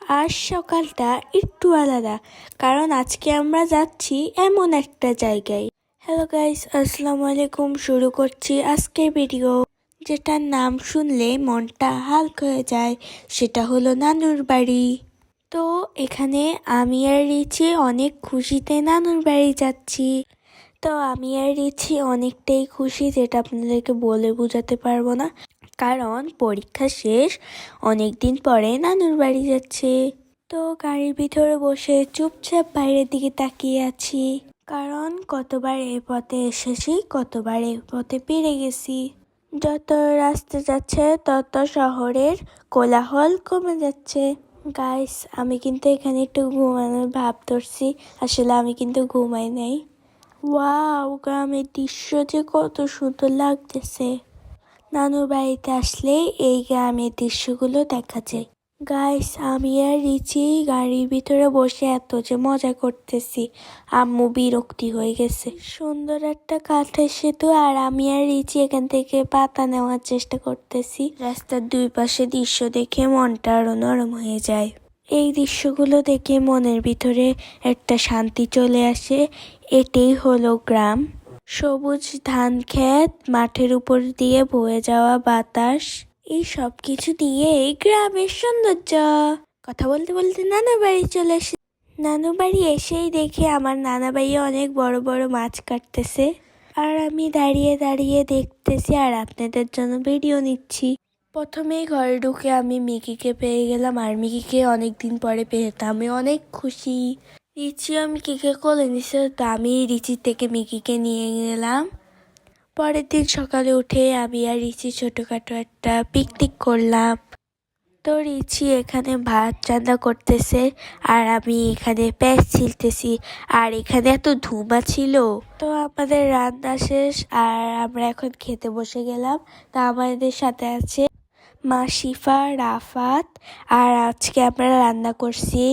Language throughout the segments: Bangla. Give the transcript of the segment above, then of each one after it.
আজ সকালটা একটু আলাদা, কারণ আজকে আমরা যাচ্ছি এমন একটা জায়গায়। হ্যালো গাইস আসসালামু আলাইকুম। শুরু করছি আজকের ভিডিও যেটার নাম শুনলে মনটা হালকা হয়ে যায়, সেটা হলো নানুর বাড়ি। তো এখানে আমি আর রিচি অনেক খুশিতে নানুর বাড়ি যাচ্ছি। তো আমি আর রিচি অনেকটাই খুশি যেটা আপনাদেরকে বলে বোঝাতে পারব না। কারণ পরীক্ষা শেষ, অনেক দিন পরে নানুর বাড়ি যাচ্ছে। তো গাড়ির ভিতরে বসে চুপচাপ বাইরের দিকে তাকিয়ে আছি। কারণ কতবার এ পথে এসেছি, কতবার এ পথে পেরে গেছি। যত রাস্তা যাচ্ছে, তত শহরের কোলাহল কমে যাচ্ছে। গাইস, আমি কিন্তু এখানে একটু ঘুমানোর ভাব ধরছি। আসলে আমি কিন্তু ঘুমাই নাই। ওয়াও, গ্রামের দৃশ্য যে কত সুন্দর লাগতেছে। নানুর বাড়িতে আসলে এই গ্রামের দৃশ্যগুলো দেখা যায়। গাইস আমি আর রিচি গাড়ির ভিতরে বসে এত যে মজা করতেছি। আম্মু বিরক্তি হয়ে গেছে। সুন্দর একটা কাঠের সেতু আর আমি আর রিচি এখান থেকে পাতা নেওয়ার চেষ্টা করতেছি। রাস্তার দুই পাশে দৃশ্য দেখে মনটা আরও নরম হয়ে যায়। এই দৃশ্যগুলো দেখে মনের ভিতরে একটা শান্তি চলে আসে। এটাই হলো গ্রাম। সবুজ ধান ক্ষেত, মাঠের উপর দিয়ে বয়ে যাওয়া বাতাস, এই সব কিছু দিয়ে এই গ্রামের সৌন্দর্য। কথা বলতে বলতে নানা বাড়ি চলে এসে নানু বাড়ি এসেই দেখে আমার নানা বাড়ি অনেক বড় বড় মাছ কাটতেছে। আর আমি দাঁড়িয়ে দাঁড়িয়ে দেখতেছি আর আপনাদের জন্য ভিডিও নিচ্ছি। প্রথমেই ঘরে ঢুকে আমি মিকিকে পেয়ে গেলাম। আর মিকিকে অনেকদিন পরে পেয়েতাম আমি অনেক খুশি। রিচিও মিকিকে কোলে নিছে তো আমি রিচির থেকে মিকিকে নিয়ে গেলাম পরের দিন সকালে উঠে আমি আর রিচি ছোটোখাটো একটা পিকনিক করলাম। তো রিচি এখানে ভাত রান্না করতেছে আর আমি এখানে প্যাঁচ ছিলতেছি আর এখানে এত ধুমা ছিল। তো আমাদের রান্না শেষ আর আমরা এখন খেতে বসে গেলাম। তা আমাদের সাথে আছে মাসিফা রাফাত। আর আজকে আমরা রান্না করছি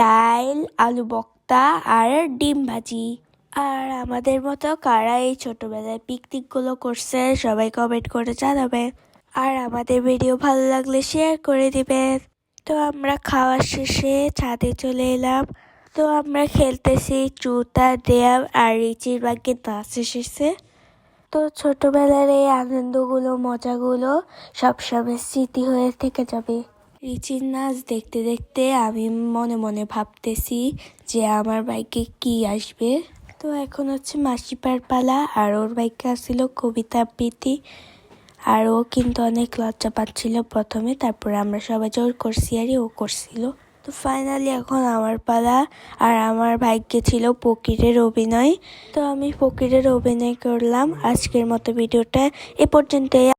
ডাল আলু বক্তা আর ডিম ভাজি। আর আমাদের মতো কারা এই ছোটোবেলায় পিকনিকগুলো করছে, সবাই কমেন্ট করে জানাবে। আর আমাদের ভিডিও ভালো লাগলে শেয়ার করে দিবেন তো আমরা খাওয়া শেষে ছাদে চলে এলাম। তো আমরা খেলতেছি চুতা দেয়াল আর রিচির বাকি নাচ এসেছে। তো ছোটবেলার এই আনন্দগুলো, মজাগুলো সবসময় স্মৃতি হয়ে থেকে যাবে। রিচির নাচ দেখতে দেখতে আমি মনে মনে ভাবতেছি যে আমার বাইকে কি আসবে। তো এখন হচ্ছে মাসিপার পালা, আর ওর বাইকে আসছিল কবিতা আবৃত্তি। আর ও কিন্তু অনেক লজ্জা পাচ্ছিল প্রথমে, তারপরে আমরা সবাই জোর করছি আর ও করছিল। তো ফাইনালি এখন আমার পালা, আর আমার ভাগ্যে ছিল ফকিরের অভিনয়। তো আমি ফকিরের অভিনয় করলাম। আজকের মতো ভিডিওটা এ পর্যন্তই।